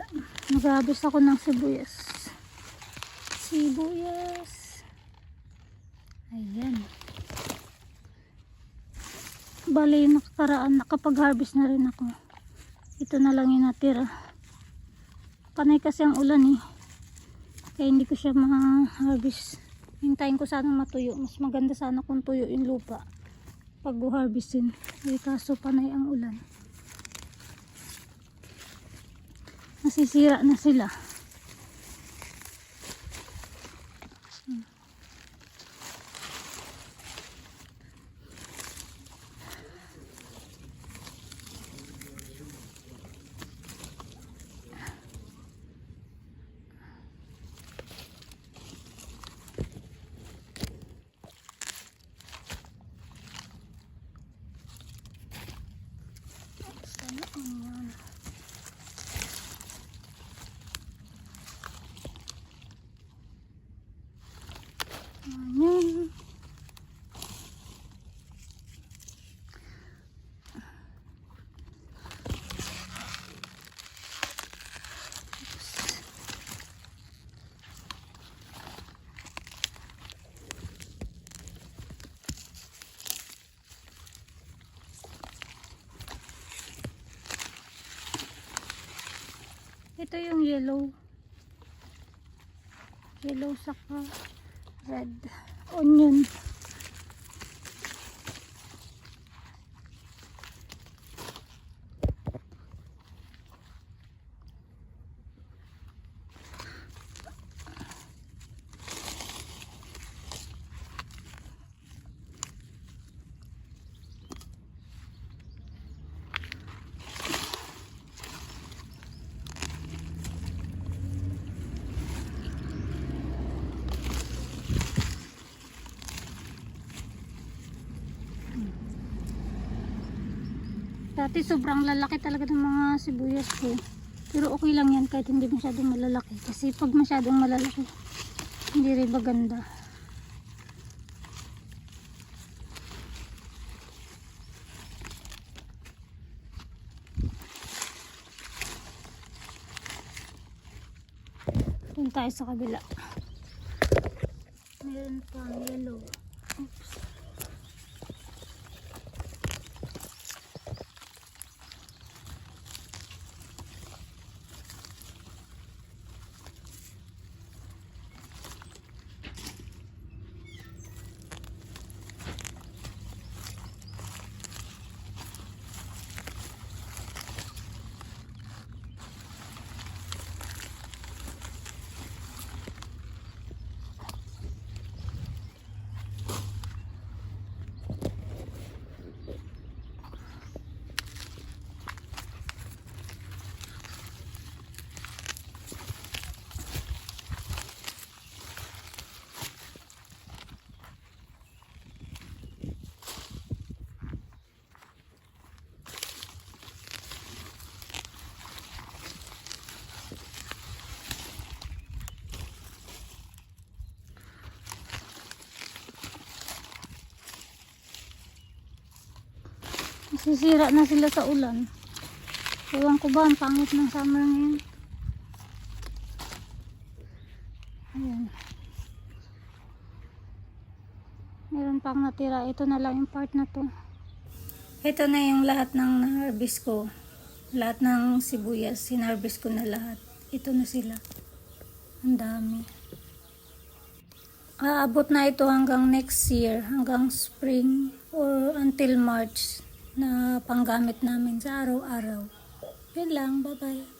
Ayan. Nag-harvest ako ng sibuyas. Sibuyas. Ayan. Bali, nakakaraan, nakapag-harvest na rin ako. Ito na lang yung natira. Panay kasi ang ulan eh. Kaya hindi ko siya ma-harvest. Hintayin ko sana matuyo. Mas maganda sana kung tuyo yung lupa. Pag harvestin. Eh, kaso panay ang ulan. Nasisira na sila. Yan. Ayan. Ito yung yellow. Yellow saka red onion. Dati sobrang lalaki talaga ng mga sibuyas ko. Pero okay lang yan kahit hindi masyadong malalaki. Kasi pag masyadong malalaki, hindi rin maganda. Doon tayo sa kabila. Meron pang yellow. Oops. Nasisira na sila sa ulan. Ewan ko ba, ang pangit ng summer ngayon. Ayan. Meron pang natira. Ito na lang yung part na to. Ito na yung lahat ng na-harvest ko. Lahat ng sibuyas, sinarvest ko na lahat. Ito na sila. Ang dami. Aabot na ito hanggang next year, hanggang spring or until March na panggamit namin sa araw-araw. Yun lang, bye-bye.